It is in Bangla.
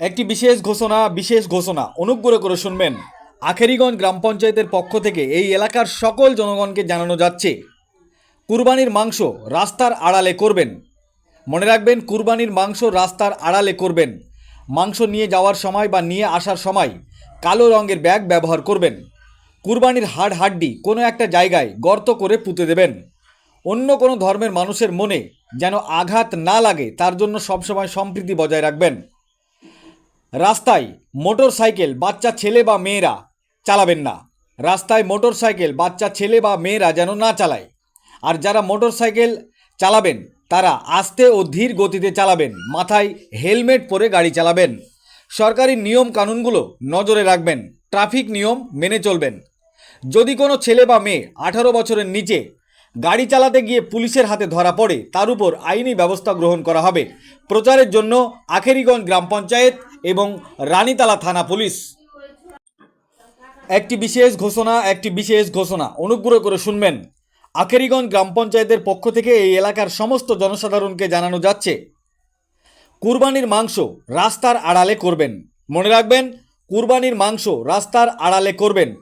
একটি বিশেষ ঘোষণা বিশেষ ঘোষণা। অনুগ্রহ করে শুনবেন। আখেরিগঞ্জ গ্রাম পঞ্চায়েতের পক্ষ থেকে এই এলাকার সকল জনগণকে জানানো যাচ্ছে, কুরবানির মাংস রাস্তার আড়ালে করবেন। মনে রাখবেন, কুরবানির মাংস রাস্তার আড়ালে করবেন। মাংস নিয়ে যাওয়ার সময় বা নিয়ে আসার সময় কালো রঙের ব্যাগ ব্যবহার করবেন। কুরবানির হাড় হাড্ডি কোনো একটা জায়গায় গর্ত করে পুঁতে দেবেন। অন্য কোনো ধর্মের মানুষের মনে যেন আঘাত না লাগে, তার জন্য সবসময় সম্প্রীতি বজায় রাখবেন। রাস্তায় মোটর সাইকেল বাচ্চা, ছেলে বা মেয়েরা চালাবেন না। রাস্তায় মোটর সাইকেল বাচ্চা, ছেলে বা মেয়েরা যেন না চালায়। আর যারা মোটর সাইকেল চালাবেন, তারা আস্তে ও ধীর গতিতে চালাবেন, মাথায় হেলমেট পরে গাড়ি চালাবেন। সরকারি নিয়ম কানুনগুলো নজরে রাখবেন, ট্রাফিক নিয়ম মেনে চলবেন। যদি কোনো ছেলে বা মেয়ে আঠারো বছরের নিচে গাড়ি চালাতে গিয়ে পুলিশের হাতে ধরা পড়ে, তার উপর আইনি ব্যবস্থা গ্রহণ করা হবে। প্রচারের জন্য আখেরিগঞ্জ গ্রাম পঞ্চায়েত এবং রানীতলা থানা পুলিশ। একটি বিশেষ ঘোষণা, একটি বিশেষ ঘোষণা। অনুগ্রহ করে শুনবেন। আখেরিগঞ্জ গ্রাম পঞ্চায়েতের পক্ষ থেকে এই এলাকার সমস্ত জনসাধারণকে জানানো যাচ্ছে। কুরবানির মাংস রাস্তার আড়ালে করবেন। মনে রাখবেন, কুরবানির মাংস রাস্তার আড়ালে করবেন।